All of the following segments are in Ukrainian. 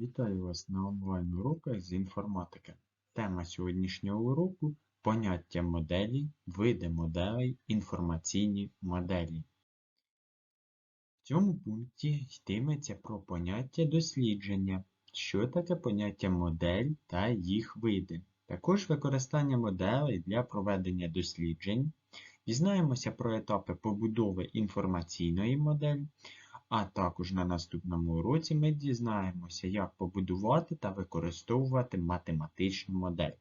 Вітаю вас на онлайн-уроках з інформатики. Тема сьогоднішнього уроку поняття моделі, види моделей, інформаційні моделі. В цьому пункті йтиметься про поняття дослідження, що таке поняття модель та їх види. Також використання моделей для проведення досліджень. Дізнаємося про етапи побудови інформаційної моделі, а також на наступному уроці ми дізнаємося, як побудувати та використовувати математичну модель.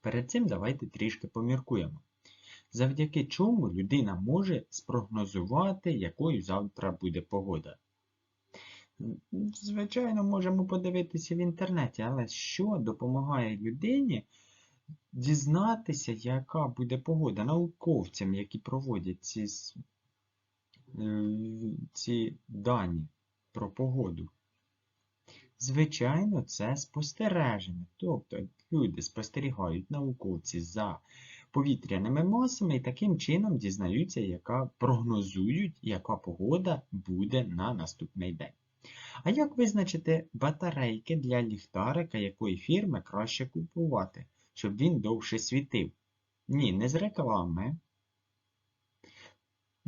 Перед цим давайте трішки поміркуємо, завдяки чому людина може спрогнозувати, якою завтра буде погода. Звичайно, можемо подивитися в інтернеті, але що допомагає людині дізнатися, яка буде погода науковцям, які проводять ці ці дані про погоду? Звичайно, це спостереження. Тобто люди спостерігають науковці за повітряними масами і таким чином дізнаються, яка прогнозують, яка погода буде на наступний день. А як визначити батарейки для ліхтарика, якої фірми краще купувати, щоб він довше світив? Ні, не з реклами.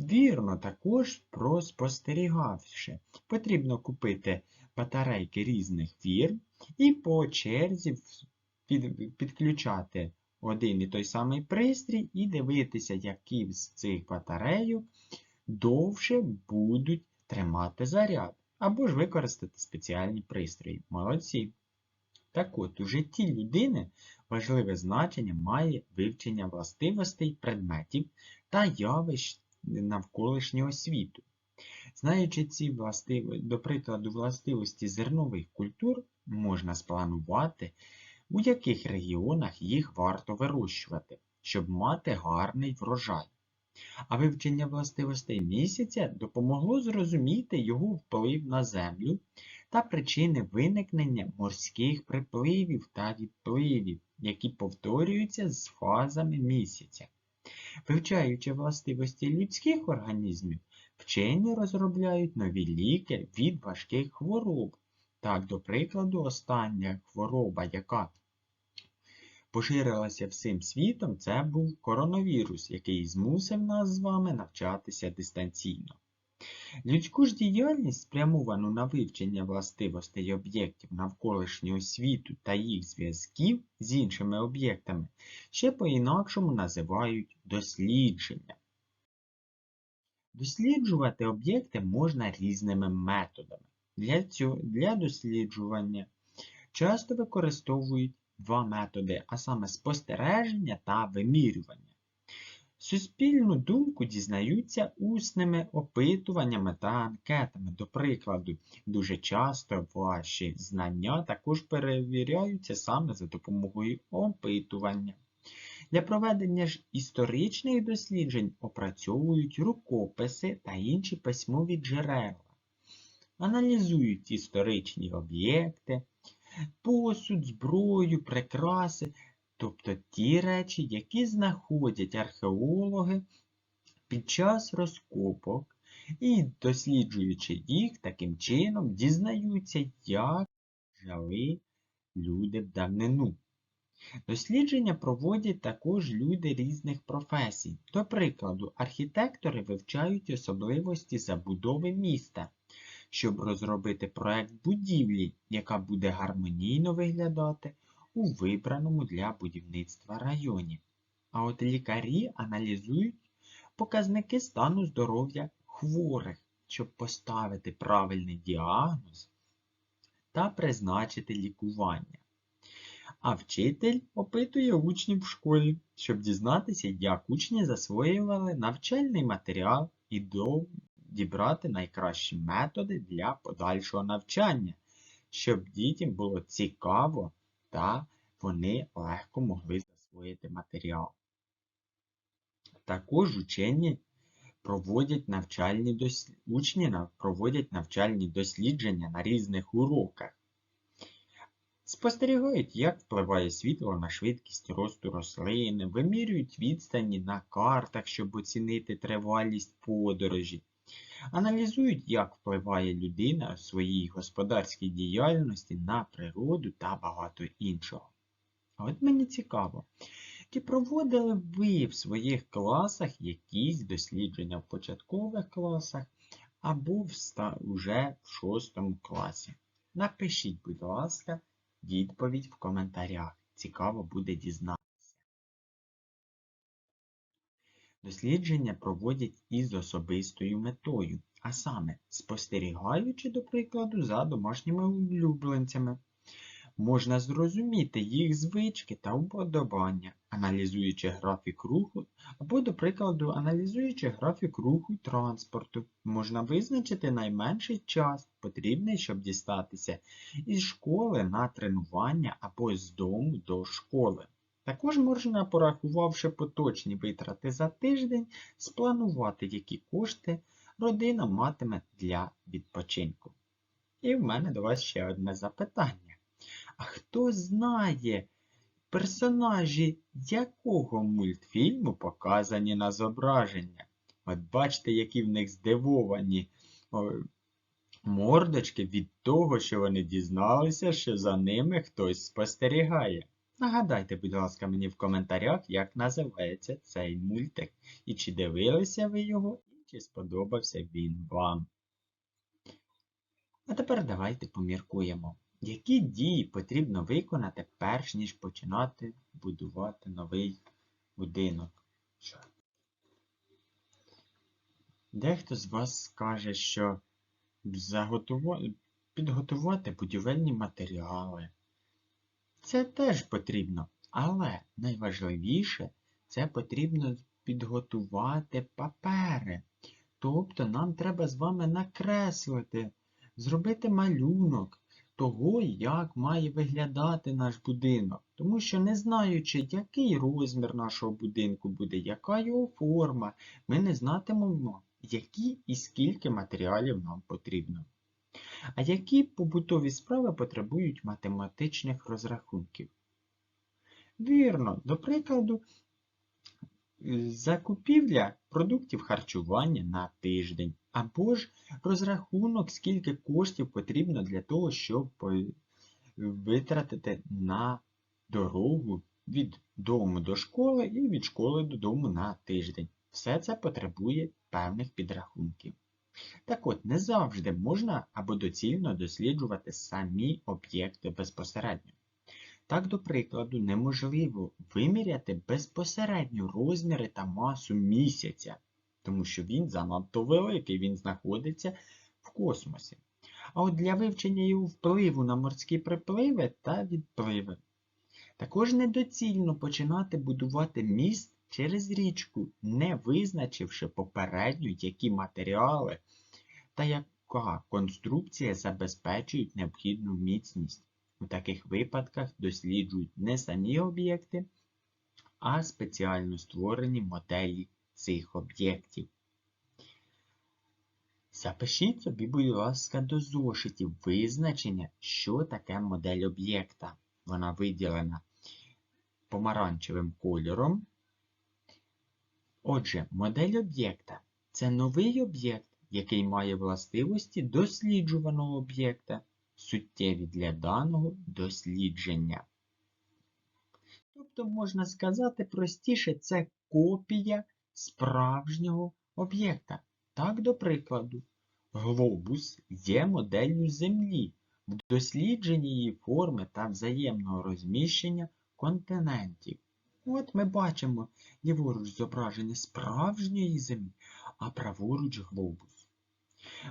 Вірно, також проспостерігавши. Потрібно купити батарейки різних фірм і по черзі під, підключати один і той самий пристрій і дивитися, які з цих батарейок довше будуть тримати заряд. Або ж використати спеціальні пристрої. Молодці. Так от, у житті людини важливе значення має вивчення властивостей предметів та явищ навколишнього світу. Знаючи ці властивості, до прикладу, властивості зернових культур, можна спланувати, у яких регіонах їх варто вирощувати, щоб мати гарний врожай. А вивчення властивостей місяця допомогло зрозуміти його вплив на землю та причини виникнення морських припливів та відпливів, які повторюються з фазами місяця. Вивчаючи властивості людських організмів, вчені розробляють нові ліки від важких хвороб. Так, до прикладу, остання хвороба, яка поширилася всім світом, це був коронавірус, який змусив нас з вами навчатися дистанційно. Людську ж діяльність, спрямовану на вивчення властивостей об'єктів навколишнього світу та їх зв'язків з іншими об'єктами, ще по-інакшому називають дослідження. Досліджувати об'єкти можна різними методами. Для, цього, для досліджування часто використовують два методи, а саме спостереження та вимірювання. Суспільну думку дізнаються усними опитуваннями та анкетами. До прикладу, дуже часто ваші знання також перевіряються саме за допомогою опитування. Для проведення ж історичних досліджень опрацьовують рукописи та інші письмові джерела, аналізують історичні об'єкти, посуд, зброю, прикраси тобто ті речі, які знаходять археологи під час розкопок і, досліджуючи їх, таким чином дізнаються, як жили люди в давнину. Дослідження проводять також люди різних професій. До прикладу, архітектори вивчають особливості забудови міста, щоб розробити проект будівлі, яка буде гармонійно виглядати у вибраному для будівництва районі. А от лікарі аналізують показники стану здоров'я хворих, щоб поставити правильний діагноз та призначити лікування. А вчитель опитує учнів в школі, щоб дізнатися, як учні засвоювали навчальний матеріал і дібрати найкращі методи для подальшого навчання, щоб дітям було цікаво та вони легко могли засвоїти матеріал. Також учені проводять навчальні дос... учні проводять навчальні дослідження на різних уроках. Спостерігають, як впливає світло на швидкість росту рослини, вимірюють відстані на картах, щоб оцінити тривалість подорожі, Аналізують, як впливає людина в своїй господарській діяльності на природу та багато іншого. А от мені цікаво, чи проводили ви в своїх класах якісь дослідження в початкових класах або в ста- уже в шостому класі? Напишіть, будь ласка, відповідь в коментарях. Цікаво буде дізнатися. Дослідження проводять із особистою метою, а саме спостерігаючи, до прикладу, за домашніми улюбленцями. Можна зрозуміти їх звички та уподобання, аналізуючи графік руху, або, до прикладу, аналізуючи графік руху транспорту, можна визначити найменший час, потрібний, щоб дістатися із школи на тренування або з дому до школи. Також можна, порахувавши поточні витрати за тиждень, спланувати, які кошти родина матиме для відпочинку. І в мене до вас ще одне запитання. А хто знає персонажі якого мультфільму показані на зображення? От бачите, які в них здивовані мордочки від того, що вони дізналися, що за ними хтось спостерігає. Нагадайте, будь ласка, мені в коментарях, як називається цей мультик, і чи дивилися ви його, і чи сподобався він вам. А тепер давайте поміркуємо, які дії потрібно виконати, перш ніж починати будувати новий будинок. Дехто з вас скаже, що підготувати будівельні матеріали. Це теж потрібно, але найважливіше це потрібно підготувати папери. Тобто нам треба з вами накреслити, зробити малюнок того, як має виглядати наш будинок. Тому що не знаючи, який розмір нашого будинку буде, яка його форма, ми не знатимемо, які і скільки матеріалів нам потрібно. А які побутові справи потребують математичних розрахунків? Вірно, до прикладу, закупівля продуктів харчування на тиждень, або ж розрахунок, скільки коштів потрібно для того, щоб витратити на дорогу від дому до школи і від школи додому на тиждень. Все це потребує певних підрахунків. Так от, не завжди можна або доцільно досліджувати самі об'єкти безпосередньо. Так, до прикладу, неможливо виміряти безпосередньо розміри та масу місяця, тому що він занадто великий, він знаходиться в космосі. А от для вивчення його впливу на морські припливи та відпливи. Також недоцільно починати будувати міст через річку, не визначивши попередньо, які матеріали та яка конструкція забезпечують необхідну міцність. У таких випадках досліджують не самі об'єкти, а спеціально створені моделі цих об'єктів. Запишіть собі, будь ласка, до зошитів визначення, що таке модель об'єкта. Вона виділена помаранчевим кольором. Отже, модель об'єкта це новий об'єкт, який має властивості досліджуваного об'єкта, суттєві для даного дослідження. Тобто, можна сказати простіше, це копія справжнього об'єкта. Так, до прикладу, глобус є моделлю Землі в дослідженні її форми та взаємного розміщення континентів. От ми бачимо ліворуч зображення справжньої Землі, а праворуч глобус.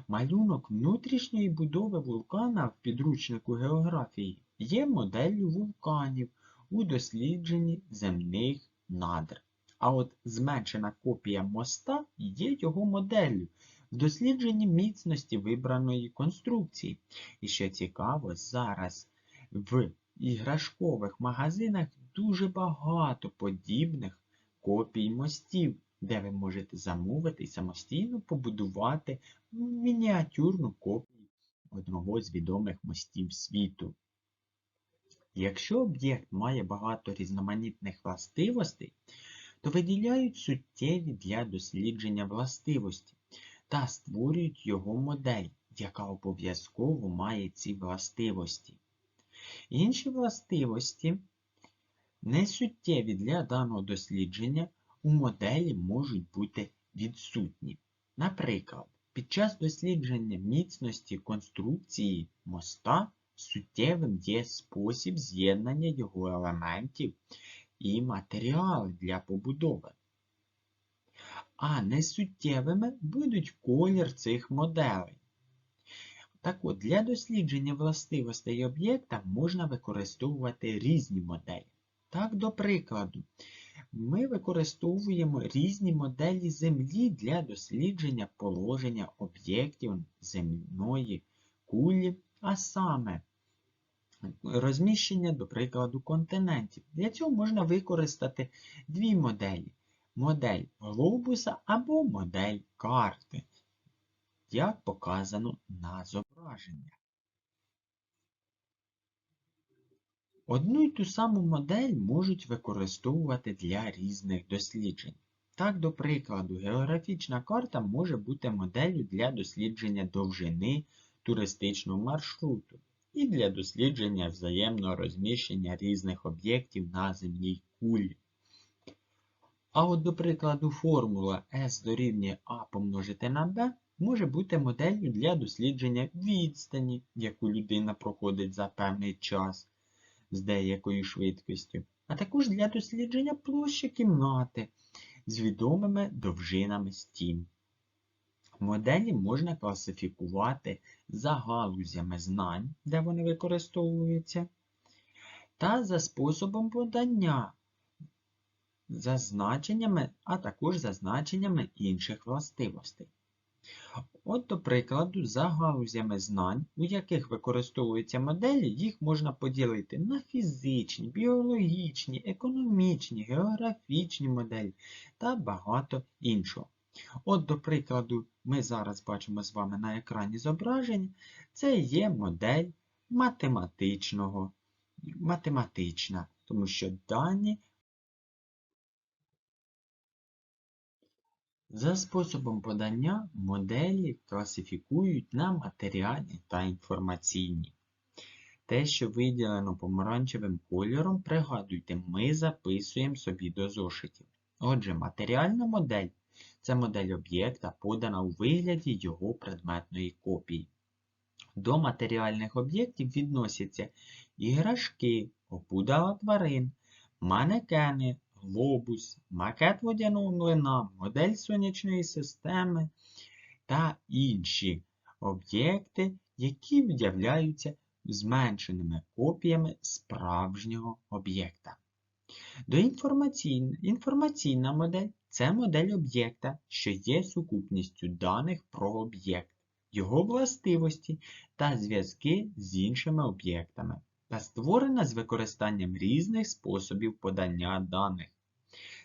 Малюнок внутрішньої будови вулкана в підручнику географії є моделлю вулканів у дослідженні земних надр. А от зменшена копія моста є його моделлю в дослідженні міцності вибраної конструкції. І що цікаво, зараз в іграшкових магазинах дуже багато подібних копій мостів, де ви можете замовити і самостійно побудувати мініатюрну копію одного з відомих мостів світу. Якщо об'єкт має багато різноманітних властивостей, то виділяють суттєві для дослідження властивості. та створюють його модель, яка обов'язково має ці властивості. Інші властивості, несуттєві для даного дослідження, у моделі можуть бути відсутні. Наприклад, під час дослідження міцності конструкції моста суттєвим є спосіб з'єднання його елементів і матеріали для побудови. А несуттєвими будуть колір цих моделей. Так от, для дослідження властивостей об'єкта можна використовувати різні моделі. Так, до прикладу, ми використовуємо різні моделі Землі для дослідження положення об'єктів земної кулі, а саме розміщення, до прикладу, континентів. Для цього можна використати дві моделі: модель глобуса або модель карти, як показано на зображенні. Одну й ту саму модель можуть використовувати для різних досліджень. Так, до прикладу, географічна карта може бути моделлю для дослідження довжини туристичного маршруту і для дослідження взаємного розміщення різних об'єктів на земній кулі. А от, до прикладу, формула S дорівнює А помножити на B може бути моделлю для дослідження відстані, яку людина проходить за певний час з деякою швидкістю, а також для дослідження площі кімнати з відомими довжинами стін. Моделі можна класифікувати за галузями знань, де вони використовуються, та за способом подання, за значеннями, а також за значеннями інших властивостей. От, до прикладу, за галузями знань, у яких використовуються моделі, їх можна поділити на фізичні, біологічні, економічні, географічні моделі та багато іншого. От, до прикладу, ми зараз бачимо з вами на екрані зображення, це є модель математичного, математична, тому що дані За способом подання моделі класифікують на матеріальні та інформаційні. Те, що виділено помаранчевим кольором, пригадуйте, ми записуємо собі до зошитів. Отже, матеріальна модель це модель об'єкта, подана у вигляді його предметної копії. До матеріальних об'єктів відносяться іграшки, опудала тварин, манекени, глобус, макет водяного млина, модель сонячної системи та інші об'єкти, які являються зменшеними копіями справжнього об'єкта. До інформаційна модель це модель об'єкта, що є сукупністю даних про об'єкт, його властивості та зв'язки з іншими об'єктами та створена з використанням різних способів подання даних.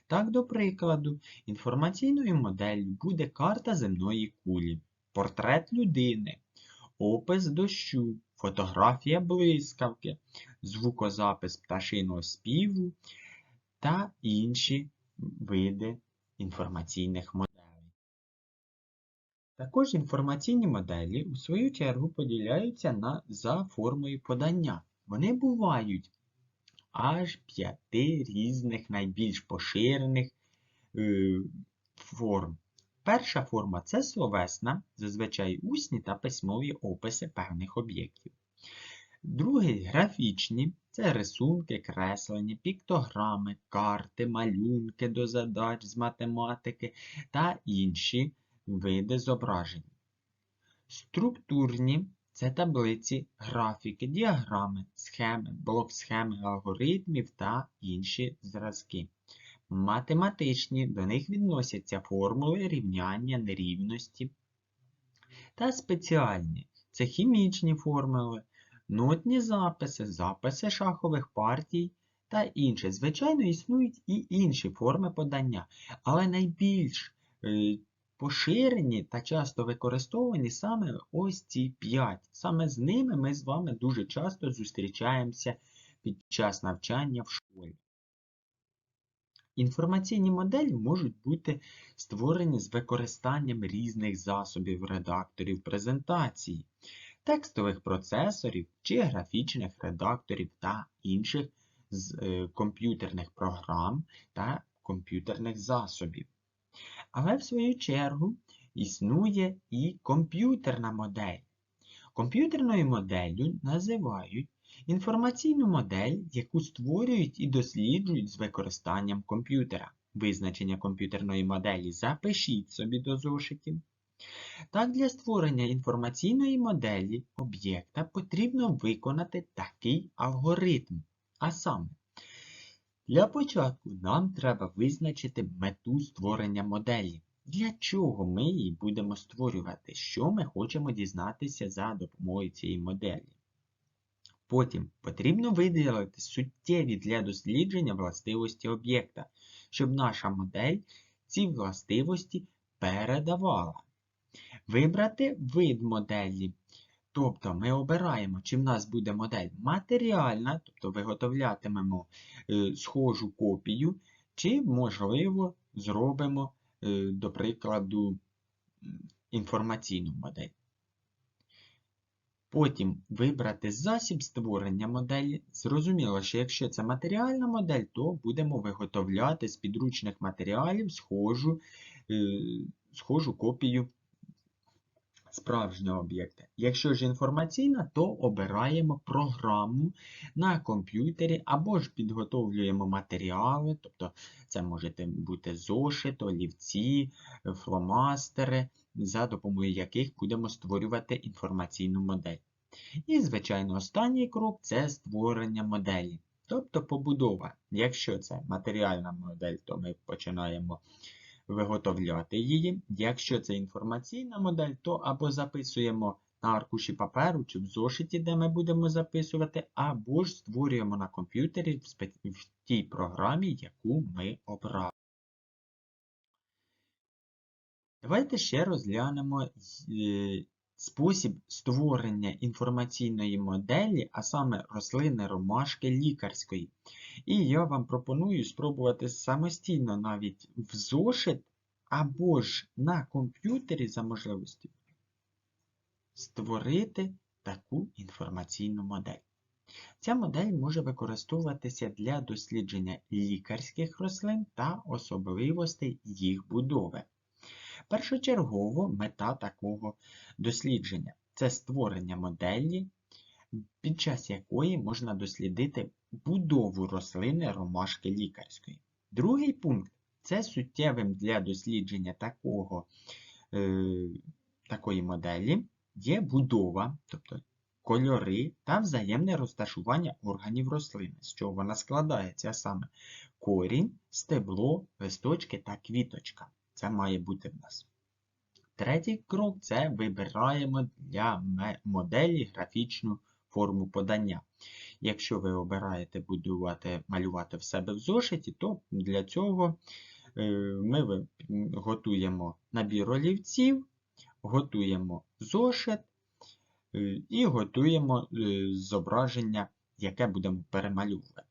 Так, до прикладу, інформаційною моделлю буде карта земної кулі, портрет людини, опис дощу, фотографія блискавки, звукозапис пташиного співу та інші види інформаційних моделей. Також інформаційні моделі у свою чергу поділяються на за формою подання. Вони бувають аж п'яти різних найбільш поширених е, форм. Перша форма це словесна, зазвичай усні та письмові описи певних об'єктів. Другий графічні це рисунки, креслення, піктограми, карти, малюнки до задач з математики та інші види зображень. Структурні це таблиці, графіки, діаграми, схеми, блок-схеми алгоритмів та інші зразки. Математичні до них відносяться формули рівняння нерівності. Та спеціальні це хімічні формули, нотні записи, записи шахових партій та інше. Звичайно, існують і інші форми подання, але найбільш е, поширені та часто використовані саме ось ці п'ять. Саме з ними ми з вами дуже часто зустрічаємося під час навчання в школі. Інформаційні моделі можуть бути створені з використанням різних засобів редакторів презентації, текстових процесорів чи графічних редакторів та інших з е, комп'ютерних програм та комп'ютерних засобів. Але в свою чергу існує і комп'ютерна модель. Комп'ютерною моделлю називають інформаційну модель, яку створюють і досліджують з використанням комп'ютера. Визначення комп'ютерної моделі запишіть собі до зошитів. Так, для створення інформаційної моделі об'єкта потрібно виконати такий алгоритм. А саме, для початку нам треба визначити мету створення моделі. Для чого ми її будемо створювати? Що ми хочемо дізнатися за допомогою цієї моделі? Потім потрібно виділити суттєві для дослідження властивості об'єкта, щоб наша модель ці властивості передавала. Вибрати вид моделі. Тобто ми обираємо, чи в нас буде модель матеріальна, тобто виготовлятимемо е, схожу копію, чи, можливо, зробимо, е, до прикладу, інформаційну модель. Потім вибрати засіб створення моделі. Зрозуміло, що якщо це матеріальна модель, то будемо виготовляти з підручних матеріалів схожу, е, схожу копію справжнього об'єкта. Якщо ж інформаційна, то обираємо програму на комп'ютері або ж підготовлюємо матеріали, тобто це можуть бути зошит, олівці, фломастери, за допомогою яких будемо створювати інформаційну модель. І, звичайно, останній крок це створення моделі. Тобто побудова. Якщо це матеріальна модель, то ми починаємо виготовляти її. Якщо це інформаційна модель, то або записуємо на аркуші паперу чи в зошиті, де ми будемо записувати, або ж створюємо на комп'ютері в, тій програмі, яку ми обрали. Давайте ще розглянемо е, спосіб створення інформаційної моделі, а саме рослини ромашки лікарської. І я вам пропоную спробувати самостійно навіть в зошит або ж на комп'ютері за можливості створити таку інформаційну модель. Ця модель може використовуватися для дослідження лікарських рослин та особливостей їх будови. Першочергово мета такого дослідження це створення моделі, під час якої можна дослідити будову рослини ромашки лікарської. Другий пункт це суттєвим для дослідження такого, е, такої моделі є будова, тобто кольори та взаємне розташування органів рослини, з чого вона складається саме корінь, стебло, листочки та квіточка. Це має бути в нас. Третій крок це вибираємо для моделі графічну форму подання. Якщо ви обираєте будувати, малювати в себе в зошиті, то для цього е, ми готуємо набір олівців, готуємо зошит е, і готуємо е, зображення, яке будемо перемалювати.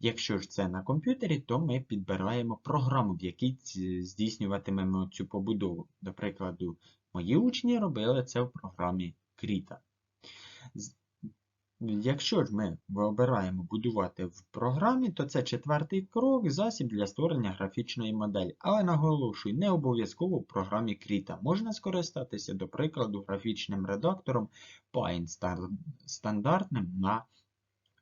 Якщо ж це на комп'ютері, то ми підбираємо програму, в якій здійснюватимемо цю побудову. До прикладу, мої учні робили це в програмі Krita. Якщо ж ми обираємо будувати в програмі, то це четвертий крок, засіб для створення графічної моделі. Але наголошую, не обов'язково в програмі Krita. Можна скористатися, до прикладу, графічним редактором Paint стандартним на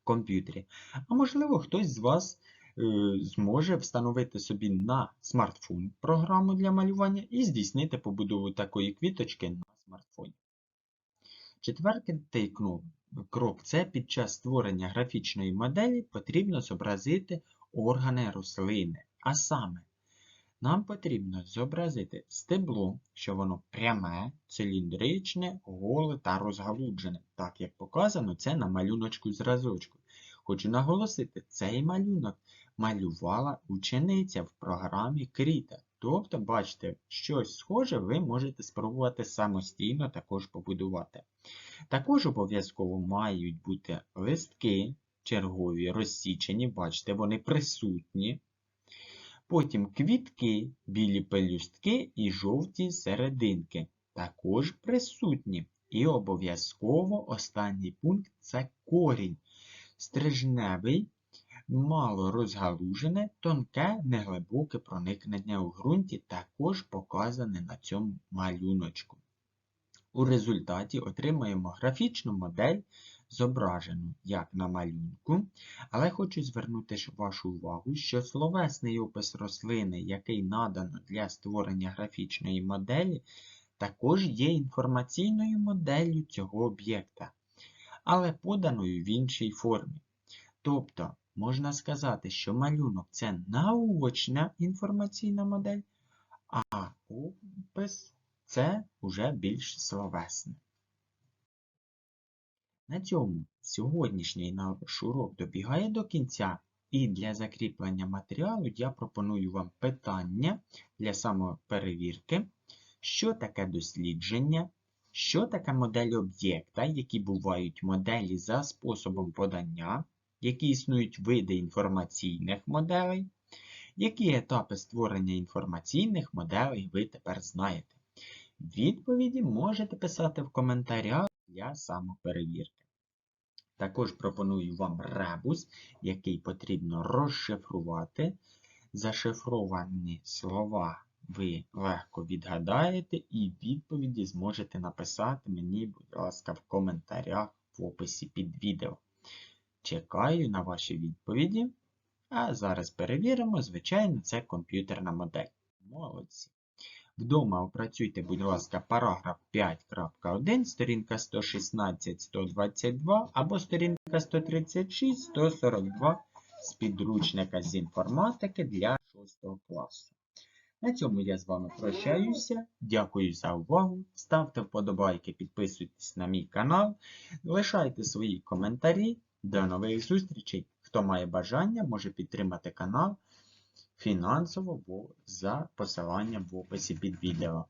комп'ютері. А можливо, хтось з вас е, зможе встановити собі на смартфон програму для малювання і здійснити побудову такої квіточки на смартфоні. Четвертий крок це під час створення графічної моделі потрібно зобразити органи рослини. А саме, нам потрібно зобразити стебло, що воно пряме, циліндричне, голе та розгалуджене, так як показано це на малюночку зразочку. Хочу наголосити, цей малюнок малювала учениця в програмі Кріта. Тобто, бачите, щось схоже ви можете спробувати самостійно також побудувати. Також обов'язково мають бути листки чергові, розсічені, бачите, вони присутні. Потім квітки, білі пелюстки і жовті серединки також присутні. І обов'язково останній пункт це корінь. Стрижневий, мало розгалужене, тонке, неглибоке проникнення у ґрунті також показане на цьому малюночку. У результаті отримаємо графічну модель, зображену як на малюнку, але хочу звернути вашу увагу, що словесний опис рослини, який надано для створення графічної моделі, також є інформаційною моделлю цього об'єкта, але поданою в іншій формі. Тобто, можна сказати, що малюнок це научна інформаційна модель, а опис це вже більш словесне. На цьому сьогоднішній наш урок добігає до кінця, і для закріплення матеріалу я пропоную вам питання для самоперевірки, що таке дослідження, що таке модель об'єкта, які бувають моделі за способом подання, які існують види інформаційних моделей, які етапи створення інформаційних моделей ви тепер знаєте. Відповіді можете писати в коментарях для самоперевірки. Також пропоную вам ребус, який потрібно розшифрувати. Зашифровані слова ви легко відгадаєте, і відповіді зможете написати мені, будь ласка, в коментарях в описі під відео. Чекаю на ваші відповіді. А зараз перевіримо, звичайно, це комп'ютерна модель. Молодці. Вдома опрацюйте, будь ласка, параграф 5.1, сторінка 116-122 або сторінка 136-142 з підручника з інформатики для 6 класу. На цьому я з вами прощаюся. Дякую за увагу. Ставте вподобайки, підписуйтесь на мій канал, лишайте свої коментарі. До нових зустрічей! Хто має бажання, може підтримати канал фінансово за посиланням в описі під відео.